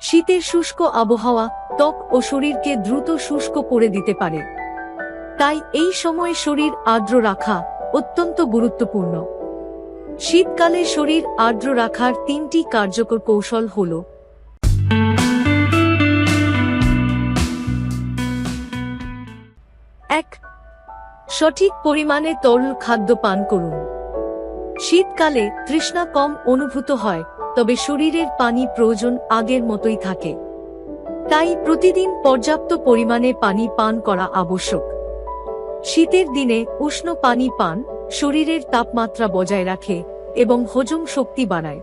শীতের শুষ্ক আবহাওয়া ত্বক ও শরীরকে দ্রুত শুষ্ক করে দিতে পারে। তাই এই সময় শরীর আর্দ্র রাখা অত্যন্ত গুরুত্বপূর্ণ। শীতকালে শরীর আর্দ্র রাখার তিনটি কার্যকর কৌশল হল এক, সঠিক পরিমাণে তরল খাদ্য পান করুন। শীতকালে তৃষ্ণা কম অনুভূত হয়, তবে শরীরের পানি প্রয়োজন আগের মতোই থাকে। তাই প্রতিদিন পর্যাপ্ত পরিমাণে পানি পান করা আবশ্যক। শীতের দিনে উষ্ণ পানি পান শরীরের তাপমাত্রা বজায় রাখে এবং হজম শক্তি বাড়ায়।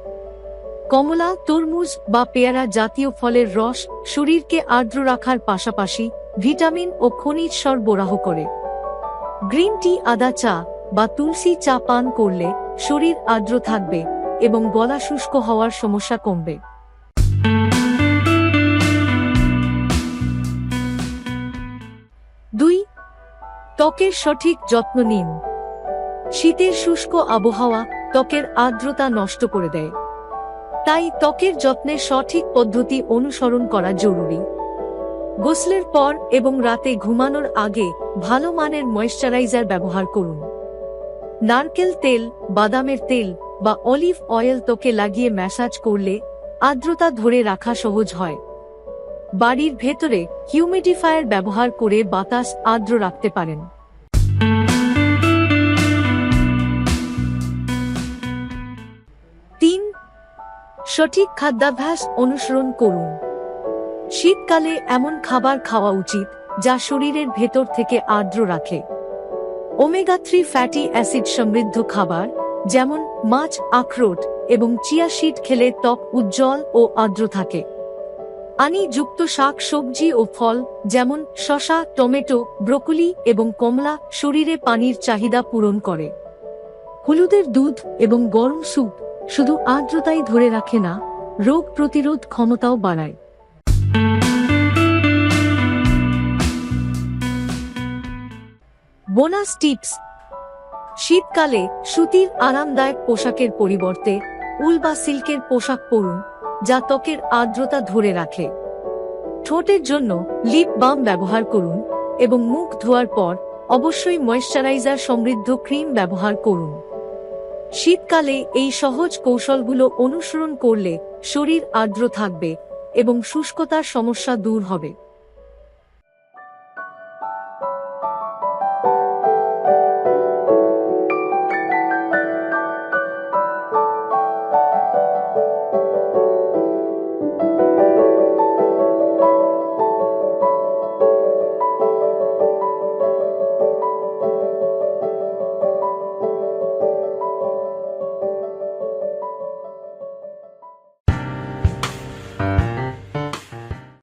কমলা, তরমুজ বা পেয়ারা জাতীয় ফলের রস শরীরকে আর্দ্র রাখার পাশাপাশি ভিটামিন ও খনিজ সরবরাহ করে। গ্রিন টি, আদা চা বা তুলসী চা পান করলে শরীর আর্দ্র থাকবে এবং গলা শুষ্ক হওয়ার সমস্যা কমবে। দুই, ত্বকের সঠিক যত্ন নিন। শীতের শুষ্ক আবহাওয়া ত্বকের আর্দ্রতা নষ্ট করে দেয়। তাই ত্বকের যত্নের সঠিক পদ্ধতি অনুসরণ করা জরুরি। গোসলের পর এবং রাতে ঘুমানোর আগে ভালো মানের ময়েশ্চারাইজার ব্যবহার করুন। নারকেল তেল, বাদামের তেল বা অলিভ অয়েল তোকে লাগিয়ে ম্যাসাজ করলে আর্দ্রতা ধরে রাখা সহজ হয়। বাড়ির ভেতরে হিউমিডিফায়ার ব্যবহার করে বাতাস আর্দ্র রাখতে পারেন। তিন, সঠিক খাদ্যাভ্যাস অনুসরণ করুন। শীতকালে এমন খাবার খাওয়া উচিত যা শরীরের ভেতর থেকে আর্দ্র রাখে। ওমেগা থ্রি ফ্যাটি অ্যাসিড সমৃদ্ধ খাবার, যেমন মাছ, আখরোট এবং চিয়া শিট খেলে ত্বক উজ্জ্বল ও আর্দ্র থাকে। আনি যুক্ত শাক, সবজি ও ফল, যেমন শশা টমেটো, ব্রোকলি এবং কমলা, শরীরে পানির চাহিদা পূরণ করে। হলুদের দুধ এবং গরম স্যুপ শুধু আর্দ্রতাই ধরে রাখে না, রোগ প্রতিরোধ ক্ষমতাও বাড়ায়। Bonus tips. শীতকালে সুতির আরামদায়ক পোশাকের পরিবর্তে উল বা সিল্কের পোশাক পরুন, যা ত্বকের আর্দ্রতা ধরে রাখে। ঠোঁটের জন্য লিপ বাম ব্যবহার করুন এবং মুখ ধোয়ার পর অবশ্যই ময়েশ্চারাইজার সমৃদ্ধ ক্রিম ব্যবহার করুন। শীতকালে এই সহজ কৌশলগুলো অনুসরণ করলে শরীর আর্দ্র থাকবে এবং শুষ্কতার সমস্যা দূর হবে।